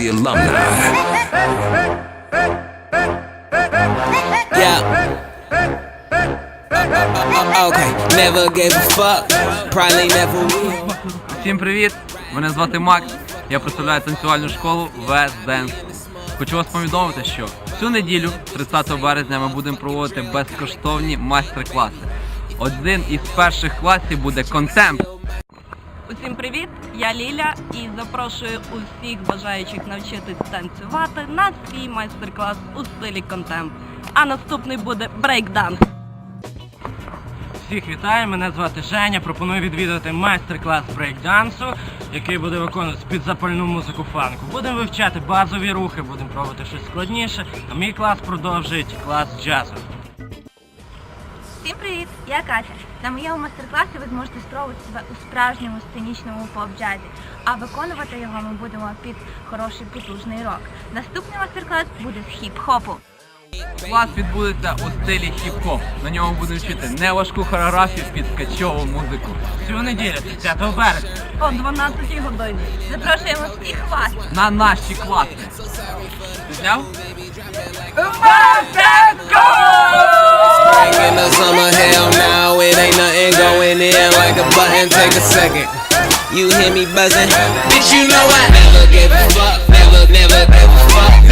the alumni. Всім привіт! Мене звати Макс. Я представляю танцювальну школу West Dance. Хочу вас повідомити, що цю неділю, 30 березня, ми будемо проводити безкоштовні майстер-класи. Один із перших класів буде контемп. Усім привіт! Я Ліля і запрошую усіх бажаючих навчитись танцювати на свій майстер-клас у стилі контемп. А наступний буде брейкданс. Всіх вітаю, мене звати Женя. Пропоную відвідати майстер-клас брейкдансу, який буде виконувати під запальну музику фанку. Будемо вивчати базові рухи, будемо пробувати щось складніше. А мій клас продовжить клас джазу. Всім привіт! Я Катя. На моєму майстер-класі ви зможете спробувати себе у справжньому сценічному поп-джазі, а виконувати його ми будемо під хороший потужний рок. Наступний майстер-клас буде з хіп-хопу. Клас відбудеться у стилі хіп-хоп. На ньому будемо вчити неважку хореографію під скачову музику. Цю неділю, 30 березня. О 12 годині. Запрошуємо всіх вас! На наші класи. Ти зняв? Like a button. Take a second. You hear me buzzing? Bitch, you know I